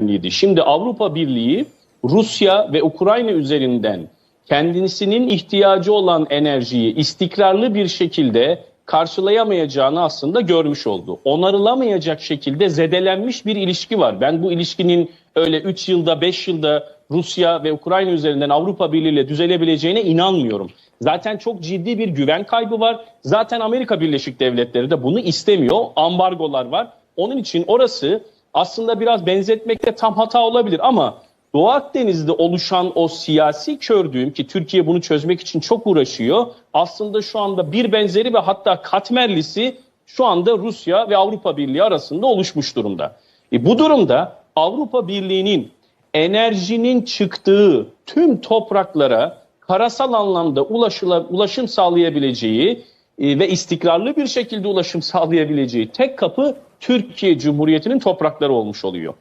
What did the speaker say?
önemliydi. Şimdi Avrupa Birliği Rusya ve Ukrayna üzerinden kendisinin ihtiyacı olan enerjiyi istikrarlı bir şekilde karşılayamayacağını aslında görmüş oldu. Onarılamayacak şekilde zedelenmiş bir ilişki var. Ben bu ilişkinin öyle 3 yılda 5 yılda Rusya ve Ukrayna üzerinden Avrupa Birliği ile düzelebileceğine inanmıyorum. Zaten çok ciddi bir güven kaybı var. Zaten Amerika Birleşik Devletleri de bunu istemiyor. Ambargolar var. Onun için orası aslında biraz benzetmekte tam hata olabilir ama Doğu Akdeniz'de oluşan o siyasi kördüğüm ki Türkiye bunu çözmek için çok uğraşıyor. Aslında şu anda bir benzeri ve hatta katmerlisi şu anda Rusya ve Avrupa Birliği arasında oluşmuş durumda. E bu durumda Avrupa Birliği'nin enerjinin çıktığı tüm topraklara karasal anlamda ulaşıla, ulaşım sağlayabileceği e, ve istikrarlı bir şekilde ulaşım sağlayabileceği tek kapı Türkiye Cumhuriyeti'nin toprakları olmuş oluyor.